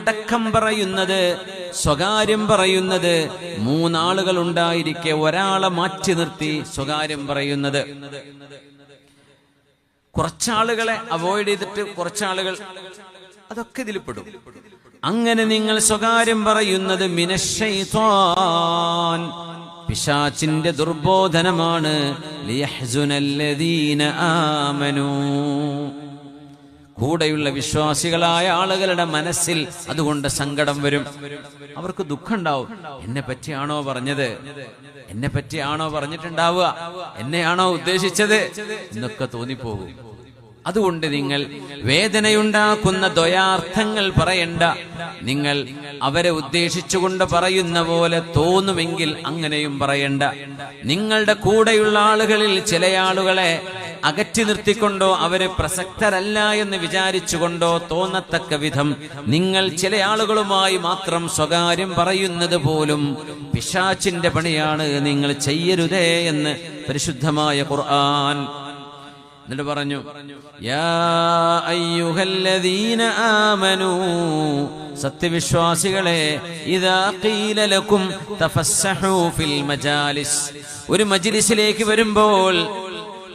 അടക്കം പറയുന്നത് സ്വകാര്യം പറയുന്നത് മൂന്നാളുകൾ ഉണ്ടായിരിക്കെ ഒരാളെ മാറ്റി നിർത്തി സ്വകാര്യം പറയുന്നത്. കുറച്ചാളുകളെ അവോയ്ഡ് ചെയ്തിട്ട് കുറച്ചാളുകൾ അതൊക്കെ ഇതിൽ പെടും. അങ്ങനെ നിങ്ങൾ സ്വകാര്യം പറയുന്നത് പിശാചിന്റെ ദുർബോധനമാണ്. ആമനൂ. കൂടെയുള്ള വിശ്വാസികളായ ആളുകളുടെ മനസ്സിൽ അതുകൊണ്ട് സങ്കടം വരും. അവർക്ക് ദുഃഖം ഉണ്ടാവും എന്നെ പറ്റിയാണോ പറഞ്ഞത്? എന്നെ പറ്റിയാണോ പറഞ്ഞിട്ടുണ്ടാവുക? എന്നെയാണോ ഉദ്ദേശിച്ചത്? എന്നൊക്കെ തോന്നിപ്പോകും. അതുകൊണ്ട് നിങ്ങൾ വേദനയുണ്ടാക്കുന്ന ദ്വയാർത്ഥങ്ങൾ പറയണ്ട. നിങ്ങൾ അവരെ ഉദ്ദേശിച്ചുകൊണ്ട് പറയുന്ന പോലെ തോന്നുമെങ്കിൽ അങ്ങനെയും പറയണ്ട. നിങ്ങളുടെ കൂടെയുള്ള ആളുകളിൽ ചില ആളുകളെ അകറ്റി നിർത്തിക്കൊണ്ടോ അവർ പ്രസക്തരല്ല എന്ന് വിചാരിച്ചുകൊണ്ടോ തോന്നത്തക്ക വിധം നിങ്ങൾ ചില ആളുകളുമായി മാത്രം സ്വകാര്യം പറയുന്നത് പോലും പിശാച്ചിന്റെ പണിയാണ് നിങ്ങൾ ചെയ്യരുതേ എന്ന് പരിശുദ്ധമായ ഖുർആൻ എന്നിട്ട് പറഞ്ഞു ആമനൂ സത്യവിശ്വാസികളെ ഒരു മജിലിസിലേക്ക് വരുമ്പോൾ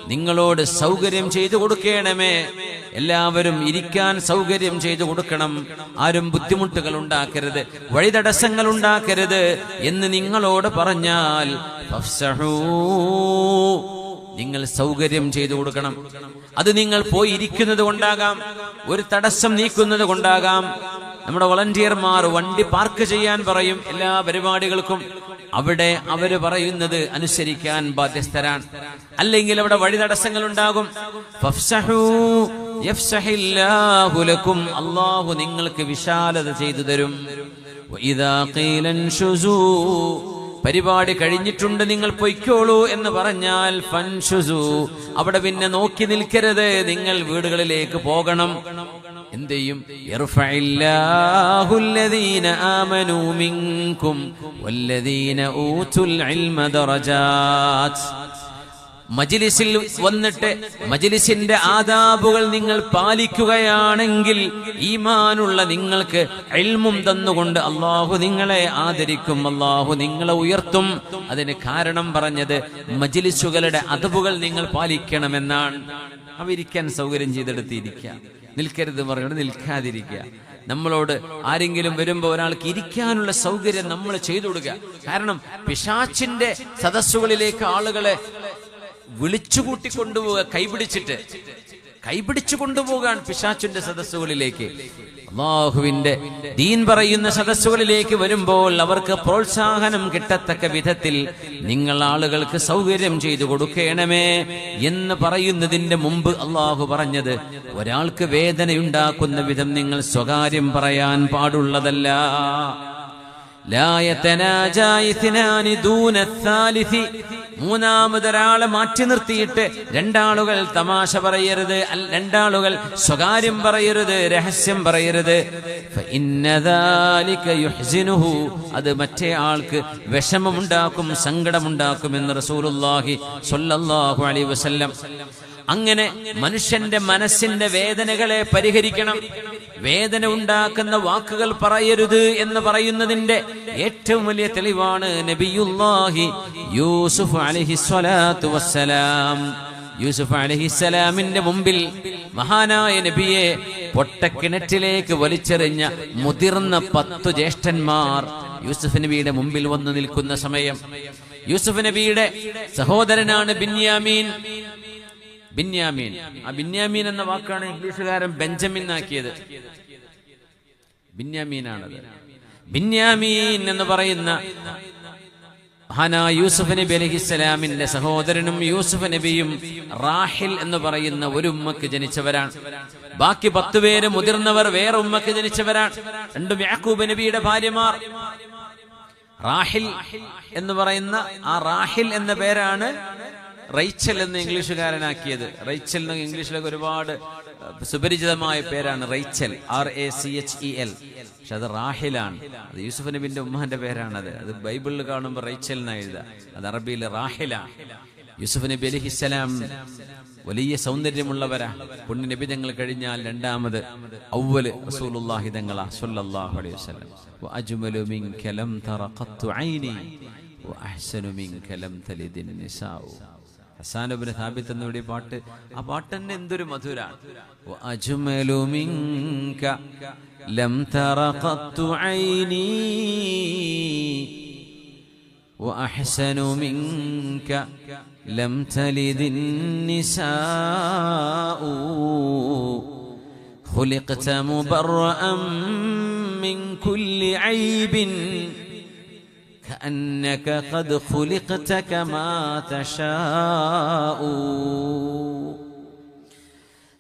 നിങ്ങളോട് സൗകര്യം ചെയ്തു കൊടുക്കണമേ. എല്ലാവരും ഇരിക്കാൻ സൗകര്യം ചെയ്തു കൊടുക്കണം. ആരും ബുദ്ധിമുട്ടുകൾ ഉണ്ടാക്കരുത് വഴിതടസ്സങ്ങൾ ഉണ്ടാക്കരുത് എന്ന് നിങ്ങളോട് പറഞ്ഞാൽ നിങ്ങൾ സൗകര്യം ചെയ്തു കൊടുക്കണം. അത് നിങ്ങൾ പോയി ഇരിക്കുന്നത് കൊണ്ടാകാം. ഒരു തടസ്സം നീക്കുന്നത് കൊണ്ടാകാം. നമ്മുടെ വളണ്ടിയർമാർ വണ്ടി പാർക്ക് ചെയ്യാൻ പറയും എല്ലാ പരിപാടികൾക്കും. അവിടെ അവർ പറയുന്നത് അനുസരിക്കാൻ ബാധ്യസ്ഥരാണ്. അല്ലെങ്കിൽ അവിടെ വഴി തടസ്സങ്ങൾ ഉണ്ടാകും. അള്ളാഹു നിങ്ങൾക്ക് വിശാലത ചെയ്തു തരും. പരിപാടി കഴിഞ്ഞിട്ടുണ്ട് നിങ്ങൾ പൊയ്ക്കോളൂ എന്ന് പറഞ്ഞാൽ ഫൻഷുസു. അവിടെ പിന്നെ നോക്കി നിൽക്കരുത് നിങ്ങൾ വീടുകളിലേക്ക് പോകണം. എന്ത് ചെയ്യും? ആമനൂ വല്ലദീന ഊതുൽ ഇൽമ മജിലിസിൽ വന്നിട്ട് മജിലിസിന്റെ ആദാബുകൾ നിങ്ങൾ പാലിക്കുകയാണെങ്കിൽ ഈമാനുള്ള നിങ്ങൾക്ക് എൽമും തന്നുകൊണ്ട് അള്ളാഹു നിങ്ങളെ ആദരിക്കും അള്ളാഹു നിങ്ങളെ ഉയർത്തും. അതിന് കാരണം പറഞ്ഞത് മജിലിസുകളുടെ അതബുകൾ നിങ്ങൾ പാലിക്കണമെന്നാണ്. അവരിക്കാൻ സൗകര്യം ചെയ്തെടുത്തിരിക്കുക. നിൽക്കരുത് പറയുന്നത് നിൽക്കാതിരിക്കുക. നമ്മളോട് ആരെങ്കിലും വരുമ്പോൾ ഒരാൾക്ക് ഇരിക്കാനുള്ള സൗകര്യം നമ്മൾ ചെയ്തു കൊടുക്കുക കാരണം പിശാച്ചിന്റെ സദസ്സുകളിലേക്ക് ആളുകളെ വിളിച്ചുകൂട്ടി കൊണ്ടുപോവുക കൈപിടിച്ചിട്ട്. കൈപിടിച്ചു കൊണ്ടുപോകാൻ പിശാച്ചിന്റെ സദസ്സുകളിലേക്ക്. അള്ളാഹുവിന്റെ ദീൻ പറയുന്ന സദസ്സുകളിലേക്ക് വരുമ്പോൾ അവർക്ക് പ്രോത്സാഹനം കിട്ടത്തക്ക വിധത്തിൽ നിങ്ങൾ ആളുകൾക്ക് സൗകര്യം ചെയ്തു കൊടുക്കണമേ എന്ന് പറയുന്നതിന്റെ മുമ്പ് അള്ളാഹു പറഞ്ഞത് ഒരാൾക്ക് വേദനയുണ്ടാക്കുന്ന വിധം നിങ്ങൾ സ്വകാര്യം പറയാൻ പാടുള്ളതല്ല. ലായത്തനാജായി ദൂന മൂന്നാമതൊരാളെ മാറ്റി നിർത്തിയിട്ട് രണ്ടാളുകൾ തമാശ പറയരുത് രണ്ടാളുകൾ സ്വകാര്യം പറയരുത് രഹസ്യം പറയരുത്. അത് മറ്റേ ആൾക്ക് വിഷമമുണ്ടാക്കും സങ്കടമുണ്ടാക്കും എന്ന് റസൂലുല്ലാഹി സൊല്ലാഹു അലൈ വസല്ലം അങ്ങനെ മനുഷ്യന്റെ മനസ്സിന്റെ വേദനകളെ പരിഹരിക്കണം. വേദന ഉണ്ടാക്കുന്ന വാക്കുകൾ പറയരുത് എന്ന് പറയുന്നതിന്റെ ഏറ്റവും വലിയ തെളിവാണ് നബിയുല്ലാഹി യൂസുഫ് അലഹിസ്വലാത്തു വസ്സലാം. യൂസുഫ് അലഹിസ്സലാമിന്റെ മുമ്പിൽ മഹാനായ നബിയെ പൊട്ടക്കിണറ്റിലേക്ക് വലിച്ചെറിഞ്ഞ മുതിർന്ന പത്തു ജ്യേഷ്ഠന്മാർ യൂസുഫ് നബിയുടെ മുമ്പിൽ വന്നു നിൽക്കുന്ന സമയം. യൂസുഫ് നബിയുടെ സഹോദരനാണ് ബിന്യാമീൻ. ബിന്യാമീൻ. ആ ബിന്യാമീൻ എന്ന വാക്കാണ് ഇംഗ്ലീഷുകാരൻ ബെഞ്ചമിൻ ആക്കിയത്. ബിന്യാമീനാണത്. ബിന്യാമീൻ എന്ന് പറയുന്ന മഹാനാ യൂസുഫ് നബി അലഹിസ്സലാമിന്റെ സഹോദരനും യൂസുഫ് നബിയും റാഹിൽ എന്ന് പറയുന്ന ഒരു ഉമ്മക്ക് ജനിച്ചവരാണ്. ബാക്കി പത്തു പേര് മുതിർന്നവർ വേറെ ഉമ്മക്ക് ജനിച്ചവരാണ്. രണ്ടും യാക്കൂബ് നബിയുടെ ഭാര്യമാർ. റാഹിൽ എന്ന് പറയുന്ന ആ റാഹിൽ എന്ന പേരാണ് റൈച്ചൽ എന്ന് ഇംഗ്ലീഷുകാരനാക്കിയത്. റൈച്ചൽ എന്ന് ഇംഗ്ലീഷിലൊക്കെ ഒരുപാട് സുപരിചിതമായ പേരാണ് Rachel R A C H E L പക്ഷെ അത് റാഹിലാണ്. അത് യൂസുഫ് നബിന്റെ ഉമ്മാന്റെ പേരാണത്. അത് ബൈബിളിൽ കാണുമ്പോൾ റൈച്ചൽ എന്ന് എഴുതുക. അത് അറബിയിൽ റാഹിലാണ് യൂസുഫ് നബി അലിഹിസ്സലാം വലിയ സൗന്ദര്യമുള്ളവരാ. പുണ്യ നബിതങ്ങൾ കഴിഞ്ഞാൽ രണ്ടാമത് ഔവൽ റസൂലുള്ളാഹി അലൈഹി തലിദിൻ ഹസാനുബിന് സാബിത്ത് എന്നവിടെ പാട്ട് ആ പാട്ട് തന്നെ എന്തൊരു മധുരാണ് വഅജ്മലു മിൻക ലം തറ ഖത്തു ഐനി وأحسن منك لم تلد النساء خلقت مبرأ من كل عيب كأنك قد خلقت كما تشاء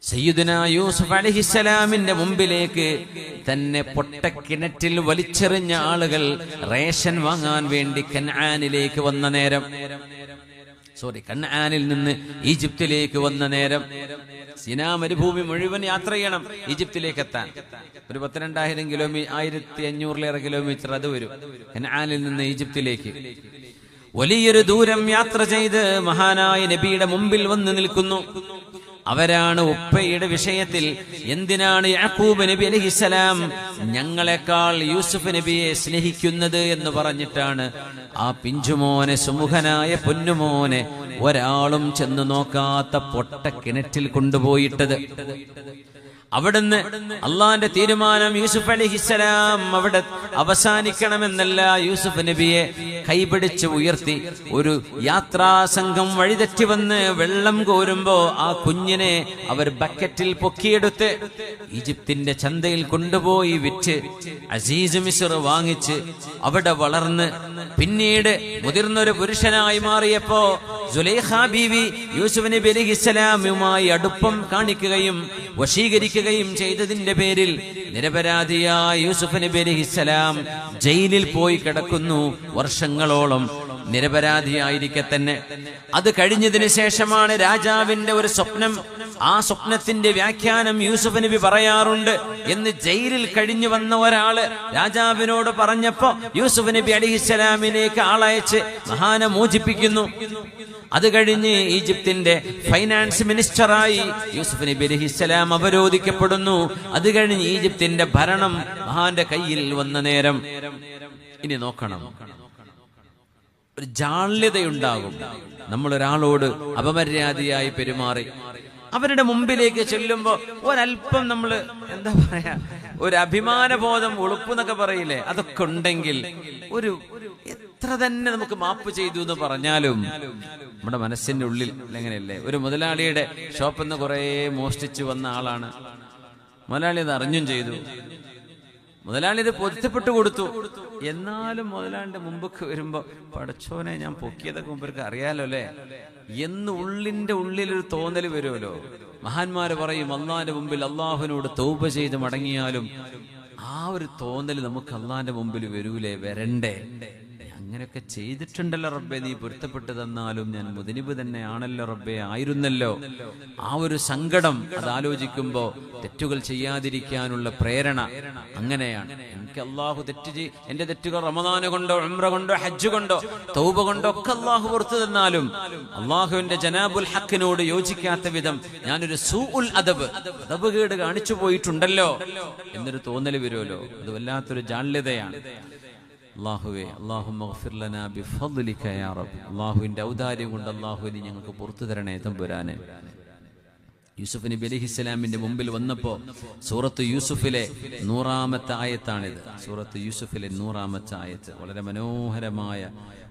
സയ്യിദുന യൂസുഫ് അലഹിസലാമിന്റെ മുമ്പിലേക്ക് തന്നെ പൊട്ടക്കിണറ്റിൽ വലിച്ചെറിഞ്ഞ ആളുകൾ റേഷൻ വാങ്ങാൻ വേണ്ടി കൻആനിലേക്ക് വന്ന നേരം സോറി കൻആനിൽ നിന്ന് ഈജിപ്തിലേക്ക് വന്ന നേരം സിനാ മരുഭൂമി മുഴുവൻ യാത്ര ചെയ്യണം. ഈജിപ്തിലേക്ക് എത്താൻ ഒരു പത്തിരണ്ടായിരം കിലോമീറ്റർ ആയിരത്തി അഞ്ഞൂറിലേറെ കിലോമീറ്റർ അത് വരും. കൻആനിൽ നിന്ന് ഈജിപ്തിലേക്ക്. വലിയൊരു ദൂരം യാത്ര ചെയ്ത് മഹാനായ നബിയുടെ മുമ്പിൽ വന്ന് നിൽക്കുന്നു. അവരാണ് ഉപ്പയുടെ വിഷയത്തിൽ എന്തിനാണ് യാക്കൂബ് നബി അലഹിസലാം ഞങ്ങളെക്കാൾ യൂസുഫ് നബിയെ സ്നേഹിക്കുന്നത് എന്ന് പറഞ്ഞിട്ടാണ് ആ പിഞ്ചുമോനെ സുമുഖനായ പൊന്നുമോനെ ഒരാളും ചെന്നു നോക്കാത്ത പൊട്ട കിണറ്റിൽ കൊണ്ടുപോയിട്ടത്. അവിടുന്ന് അള്ളാന്റെ തീരുമാനം യൂസുഫ് അലിഹിസലാം അവിടെ അവസാനിക്കണമെന്നല്ല യൂസുഫ് നബിയെ കൈപിടിച്ച് ഉയർത്തി. ഒരു യാത്രാ സംഘം വഴിതെറ്റി വന്ന് വെള്ളം കോരുമ്പോ ആ കുഞ്ഞിനെ അവർ ബക്കറ്റിൽ പൊക്കിയെടുത്ത് ഈജിപ്തിന്റെ ചന്തയിൽ കൊണ്ടുപോയി വിറ്റ് അസീസ് മിസർ വാങ്ങിച്ച് അവിടെ വളർന്ന് പിന്നീട് മുതിർന്നൊരു പുരുഷനായി മാറിയപ്പോ സുലൈഖ ബീവി യൂസുഫ് നബി അലിഹിസ്സലാമുമായി അടുപ്പം കാണിക്കുകയും വശീകരിക്കുകയും ചെയ്തതിന്റെ പേരിൽ നിരപരാധിയായ യൂസുഫ് നബി അലിഹിസ്സലാം ജയിലിൽ പോയി കിടക്കുന്നു വർഷങ്ങളോളം. നിരപരാധിയായിരിക്കെ തന്നെ. അത് കഴിഞ്ഞതിന് ശേഷമാണ് രാജാവിന്റെ ഒരു സ്വപ്നം. ആ സ്വപ്നത്തിന്റെ വ്യാഖ്യാനം യൂസുഫ് നബി പറയാറുണ്ട് എന്ന് ജയിലിൽ കഴിഞ്ഞു വന്ന ഒരാൾ രാജാവിനോട് പറഞ്ഞപ്പോ യൂസുഫ് നബി അലിഹിസ്സലാമിലേക്ക് ആളയച്ച് മഹാനെ മോചിപ്പിക്കുന്നു. അത് കഴിഞ്ഞ് ഈജിപ്തിന്റെ ഫൈനാൻസ് മിനിസ്റ്ററായി യൂസുഫ് നബി അലഹിസ്സലാം അവരോധിക്കപ്പെടുന്നു. അത് കഴിഞ്ഞ് ഈജിപ്തിന്റെ ഭരണം മഹാന്റെ കയ്യിൽ വന്ന നേരം. ഇനി നോക്കണം. ഒരു ജാള്യതയുണ്ടാകും. നമ്മൾ ഒരാളോട് അപമര്യാദയായി പെരുമാറി. അവരുടെ മുമ്പിലേക്ക് ചെല്ലുമ്പോ ഒരല്പം നമ്മൾ എന്താ പറയാ ഒരു അഭിമാനബോധം ഉളുപ്പെന്നൊക്കെ പറയില്ലേ? അതൊക്കെ ഉണ്ടെങ്കിൽ ഒരു എത്ര തന്നെ നമുക്ക് മാപ്പ് ചെയ്തു എന്ന് പറഞ്ഞാലും നമ്മുടെ മനസ്സിന്റെ ഉള്ളിൽ എങ്ങനെയല്ലേ ഒരു മുതലാളിയുടെ ഷോപ്പിൽ നിന്ന് കുറെ മോഷ്ടിച്ചു വന്ന ആളാണ്. മുതലാളി അത് അറിഞ്ഞും ചെയ്തു. മുതലാളി ഇത് പൊരുത്തപ്പെട്ടു കൊടുത്തു. എന്നാലും മുതലാളിന്റെ മുമ്പൊക്കെ വരുമ്പോ പടച്ചോനെ ഞാൻ പൊക്കിയതൊക്കെ മുമ്പർക്ക് അറിയാലോ അല്ലേ? എന്ന് ഉള്ളിന്റെ ഉള്ളിൽ ഒരു തോന്നൽ വരുമല്ലോ. മഹാന്മാര് പറയും അള്ളാന്റെ മുമ്പിൽ അള്ളാഹുവിനോട് തൗപ ചെയ്ത് മടങ്ങിയാലും ആ ഒരു തോന്നൽ നമുക്ക് അള്ളാന്റെ മുമ്പിൽ വരൂലേ? വരണ്ടേ? അങ്ങനെയൊക്കെ ചെയ്തിട്ടുണ്ടല്ലോ റബ്ബെ നീ പൊരുത്തപ്പെട്ടു തന്നാലും ഞാൻ മുതിനിബ് തന്നെയാണല്ലോ റബ്ബെ ആയിരുന്നല്ലോ. ആ ഒരു സങ്കടം അത് ആലോചിക്കുമ്പോ തെറ്റുകൾ ചെയ്യാതിരിക്കാനുള്ള പ്രേരണ അങ്ങനെയാണ്. എനിക്ക് അള്ളാഹു തെറ്റ് എന്റെ തെറ്റുകൾ റമദാന കൊണ്ടോ ഉംറ കൊണ്ടോ ഹജ്ജ് കൊണ്ടോ തൗബ കൊണ്ടോ ഒക്കെ അള്ളാഹു പുറത്തു തന്നാലും അള്ളാഹുവിന്റെ ജനാബുൽ ഹക്കിനോട് യോജിക്കാത്ത വിധം ഞാനൊരു സൂ ഉൽ അദബ് അദബ് കേട് കാണിച്ചു പോയിട്ടുണ്ടല്ലോ എന്നൊരു തോന്നൽ വരുമല്ലോ. അത് വല്ലാത്തൊരു ജാള്യതയാണ്. അള്ളാഹുവേ അള്ളാഹുവിന്റെ ഔദാര്യം കൊണ്ട് അള്ളാഹുവിനെ ഞങ്ങൾക്ക് പുറത്തു തരണേ തമ്പുരാനെ യൂസുഫ് നബി അലഹി ഇസ്ലാമിന്റെ മുമ്പിൽ വന്നപ്പോ സൂറത്ത് യൂസുഫിലെ നൂറാമത്തെ ആയത്താണിത് സൂറത്ത് യൂസുഫിലെ നൂറാമത്തെ ആയത്ത് വളരെ മനോഹരമായ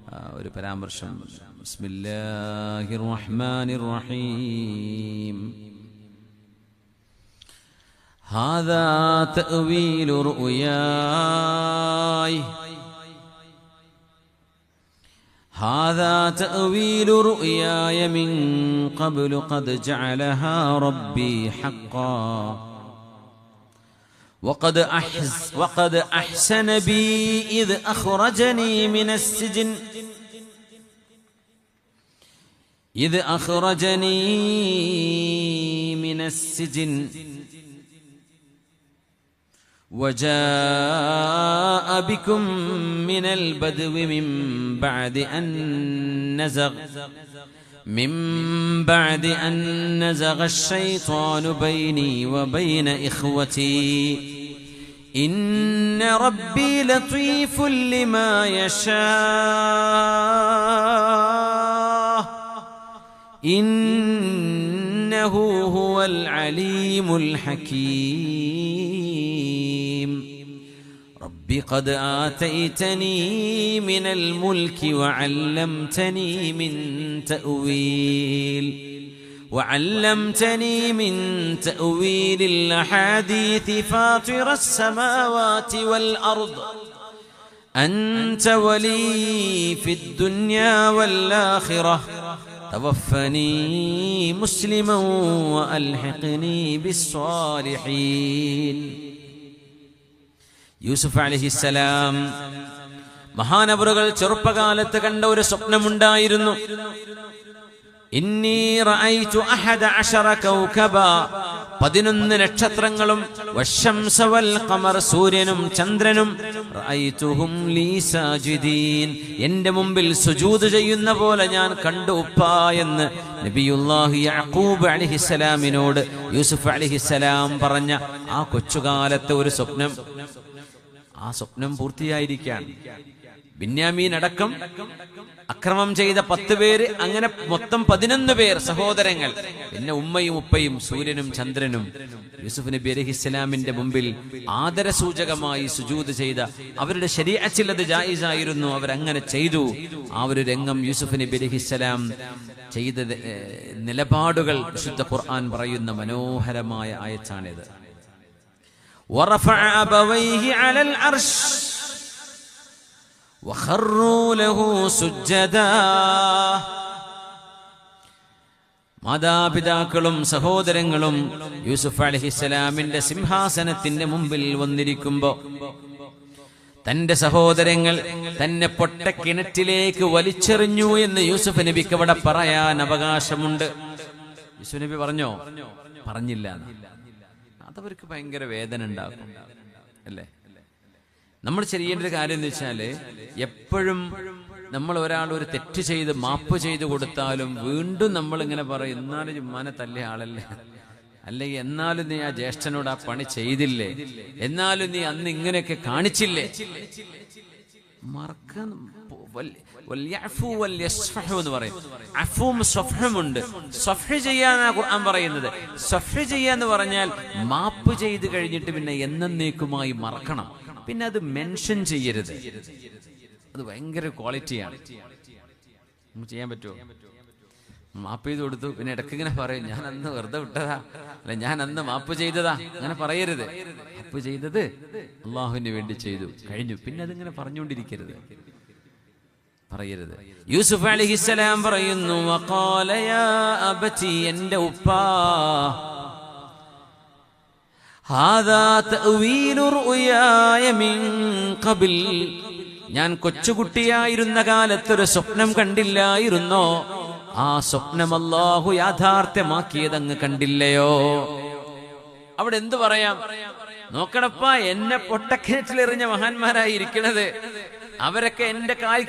ആ, ഒരു പരാമർശം ബിസ്മില്ലാഹിർ റഹ്മാനിർ റഹീം هذا تأويل رؤياي هذا تأويل رؤياي من قبل قد جعلها ربي حقا. وقد أحز وقد أحسن بي إذ أخرجني من السجن. إذ أخرجني من السجن. وجاء بكم من البدو من بعد أن نزغ من بعد أن نزغ الشيطان بيني وبين إخوتي. إن ربي لطيف لما يشاء. إنه هو العليم الحكيم. رب قد آتيتني من الملك وعلمتني من تأويل وعلمتني من تأويل الأحاديث فاطر السماوات والأرض. أنت ولي في الدنيا والآخرة. توفني مسلما وألحقني بالصالحين. യൂസുഫ് അലഹിസലാം മഹാനവറുകൾ ചെറുപ്പകാലത്ത് കണ്ട ഒരു സ്വപ്നമുണ്ടായിരുന്നു. പതിനൊന്ന് നക്ഷത്രങ്ങളും സൂര്യനും ചന്ദ്രനും. എന്റെ മുമ്പിൽ സുജൂത് ചെയ്യുന്ന പോലെ ഞാൻ കണ്ടു ഉപ്പ എന്ന് നബിയുല്ലാഹി യാക്കൂബ് അലൈഹിസ്സലാമിനോട് യൂസുഫ് അലൈഹിസ്സലാം പറഞ്ഞ ആ കൊച്ചുകാലത്തെ ഒരു സ്വപ്നം. ആ സ്വപ്നം പൂർത്തിയായിരിക്കാൻ. ബിന്യാമീൻ അടക്കം അക്രമം ചെയ്ത പത്ത് പേര് അങ്ങനെ മൊത്തം പതിനൊന്ന് പേർ സഹോദരങ്ങൾ. പിന്നെ ഉമ്മയും ഉപ്പയും സൂര്യനും ചന്ദ്രനും. യൂസുഫ് നബി അലഹിസ്സലാമിന്റെ മുമ്പിൽ ആദരസൂചകമായി സുജൂത് ചെയ്ത അവരുടെ ശരീരച്ചിലത് ജായിസായിരുന്നു. അവരങ്ങനെ ചെയ്തു. ആ ഒരു രംഗം യൂസുഫ് നബി അലഹിസ്സലാം ചെയ്ത നിലപാടുകൾ വിശുദ്ധ ഖുർആൻ പറയുന്ന മനോഹരമായ ആയച്ചാണിത് ورفع أبويه على العرش وخروا له سجدا മാതാപിതാക്കളും സഹോദരങ്ങളും യൂസുഫ് അലഹിസ്സലാമിന്റെ സിംഹാസനത്തിന്റെ മുമ്പിൽ വന്നിരിക്കുമ്പോ തന്റെ സഹോദരങ്ങൾ തന്നെ പൊട്ടക്കിണറ്റിലേക്ക് വലിച്ചെറിഞ്ഞു എന്ന് യൂസുഫ് നബിക്ക് അവിടെ പറയാൻ അവകാശമുണ്ട് യൂസുഫ് നബി പറഞ്ഞോ പറഞ്ഞില്ല എന്ന്. അതവർക്ക് ഭയങ്കര വേദന ഉണ്ടാകും അല്ലേ? നമ്മൾ ചെയ്യേണ്ട ഒരു കാര്യം എന്ന് വെച്ചാൽ എപ്പോഴും നമ്മൾ ഒരാൾ ഒരു തെറ്റ് ചെയ്ത് മാപ്പ് ചെയ്ത് കൊടുത്താലും വീണ്ടും നമ്മൾ ഇങ്ങനെ പറയും എന്നാലും ചുമ്മാനെ തല്ലിയ ആളല്ലേ? അല്ലെങ്കിൽ എന്നാലും നീ ആ ജ്യേഷ്ഠനോട് ആ പണി ചെയ്തില്ലേ? എന്നാലും നീ അന്ന് ഇങ്ങനെയൊക്കെ കാണിച്ചില്ലേ? മറക്കാൻ എന്ന് പറയും. അഫും സ്വഫും ഉണ്ട്. സ്വഫ് ചെയ്യാന്നാ ഖുർആൻ പറയുന്നത്. സ്വഫ് ചെയ്യാന്ന് പറഞ്ഞാൽ മാപ്പ് ചെയ്ത് കഴിഞ്ഞിട്ട് പിന്നെ എന്നേക്കുമായി മറക്കണം. പിന്നെ അത് മെൻഷൻ ചെയ്യരുത്. അത് ഭയങ്കര ക്വാളിറ്റിയാണ്. ചെയ്യാൻ പറ്റുമോ? മാപ്പ് ചെയ്ത് കൊടുത്തു. പിന്നെ ഇടയ്ക്ക് ഇങ്ങനെ പറയും ഞാൻ അന്ന് വെറുതെ വിട്ടതാ. അല്ല ഞാൻ അന്ന് മാപ്പ് ചെയ്തതാ. അങ്ങനെ പറയരുത്. മാപ്പ് ചെയ്തത് അള്ളാഹുവിന് വേണ്ടി ചെയ്തു. കഴിഞ്ഞു. പിന്നെ അതിങ്ങനെ പറഞ്ഞുകൊണ്ടിരിക്കരുത്. പറയരുത്. യൂസുഫ് അലിഹിസ്സലാം പറയുന്നു എന്റെ ഉപ്പാ ഞാൻ കൊച്ചുകുട്ടിയായിരുന്ന കാലത്തൊരു സ്വപ്നം കണ്ടില്ലായിരുന്നോ? ആ സ്വപ്നം അല്ലാഹു യാഥാർത്ഥ്യമാക്കിയത് അങ്ങ് കണ്ടില്ലയോ? അവിടെ എന്തു പറയാം? നോക്കണപ്പാ എന്നെ പൊട്ടക്കിണറ്റിലെറിഞ്ഞ മഹാന്മാരായി ഇരിക്കണത് അവരൊക്കെ എന്റെ കാൽ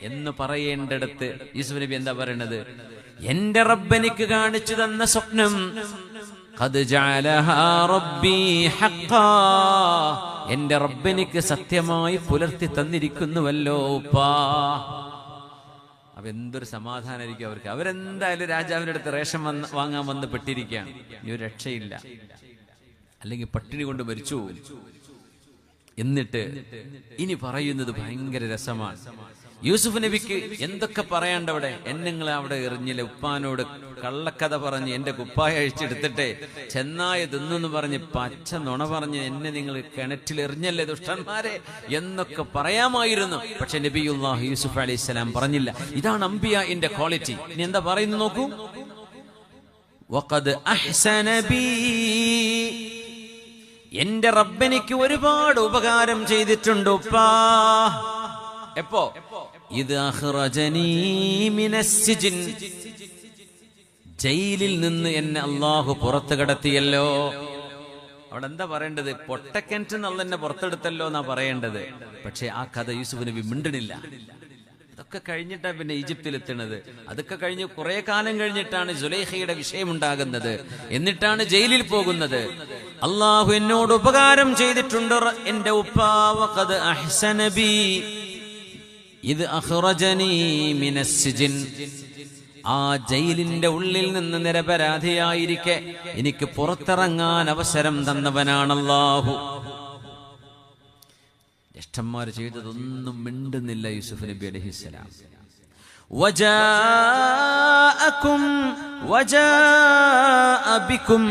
എന്ന് പറയേണ്ടടുത്ത് യൂസുഫ് നബി എന്താ പറയണത്? എന്റെ റബ്ബനിക്ക് കാണിച്ചു തന്ന സ്വപ്നം. എന്റെ റബ്ബനിക്ക് സത്യമായി പുലർത്തി തന്നിരിക്കുന്നുവല്ലോ ഉപ്പാ അപ്പൊ എന്തൊരു സമാധാനമായിരിക്കും അവർക്ക്. അവരെന്തായാലും രാജാവിന്റെ അടുത്ത് റേഷൻ വന്ന് വാങ്ങാൻ വന്ന് പെട്ടിരിക്കുകയാണ്. ഈ ഒരു രക്ഷയില്ല. അല്ലെങ്കിൽ പട്ടിണി കൊണ്ട് മരിച്ചു. എന്നിട്ട് ഇനി പറയുന്നത് ഭയങ്കര രസമാണ്. യൂസുഫ് നബിക്ക് എന്തൊക്കെ പറയാണ്ടവിടെ അവിടെ? എന്നെ നിങ്ങൾ അവിടെ എറിഞ്ഞില്ല? ഉപ്പാനോട് കള്ളക്കഥ പറഞ്ഞ് എന്റെ കുപ്പായ അഴിച്ചെടുത്തിട്ടെ ചെന്നായ തിന്നെന്ന് പറഞ്ഞ് പച്ച നുണ പറഞ്ഞ് എന്നെ നിങ്ങൾ കിണറ്റിൽ എറിഞ്ഞല്ലേ ദുഷ്ടന്മാരെ എന്നൊക്കെ പറയാമായിരുന്നു. പക്ഷെ നബിയുല്ലാഹ് യൂസുഫ് അലൈഹി സ്വലാം പറഞ്ഞില്ല. ഇതാണ് അംബിയ എന്റെ ക്വാളിറ്റി. ഇനി എന്താ പറയുന്നു നോക്കൂ? എന്റെ റബ്ബെനിക്ക് ഒരുപാട് ഉപകാരം ചെയ്തിട്ടുണ്ട് ഉപ്പാ. എപ്പോ? ഇത്. ജയിലിൽ നിന്ന് എന്നെ അള്ളാഹു പുറത്തു കടത്തിയല്ലോ. അവിടെ എന്താ പറയേണ്ടത്? പൊട്ടക്കിണറ്റ് നല്ല എന്നെ പുറത്തെടുത്തല്ലോ എന്നാ പറയേണ്ടത്. പക്ഷെ ആ കഥ യൂസുഫ് നബി മിണ്ടണില്ല. അതൊക്കെ കഴിഞ്ഞിട്ടാണ് പിന്നെ ഈജിപ്തിൽ എത്തുന്നത് അതൊക്കെ കഴിഞ്ഞ് കുറെ കാലം കഴിഞ്ഞിട്ടാണ് സുലൈഖയുടെ വിഷയമുണ്ടാകുന്നത്. എന്നിട്ടാണ് ജയിലിൽ പോകുന്നത്. അള്ളാഹു എന്നോട് ഉപകാരം ചെയ്തിട്ടുണ്ട്. എന്റെ ഇത് ആ ജയിലിന്റെ ഉള്ളിൽ നിന്ന് നിരപരാധിയായിരിക്കെ. എനിക്ക് പുറത്തിറങ്ങാൻ അവസരം തന്നവനാണ് ജ്യേഷ്ഠന്മാർ ചെയ്തതൊന്നും മിണ്ടുന്നില്ല യൂസുഫ് നബി അലഹിസ്സലാം وجاءكم وجاء بكم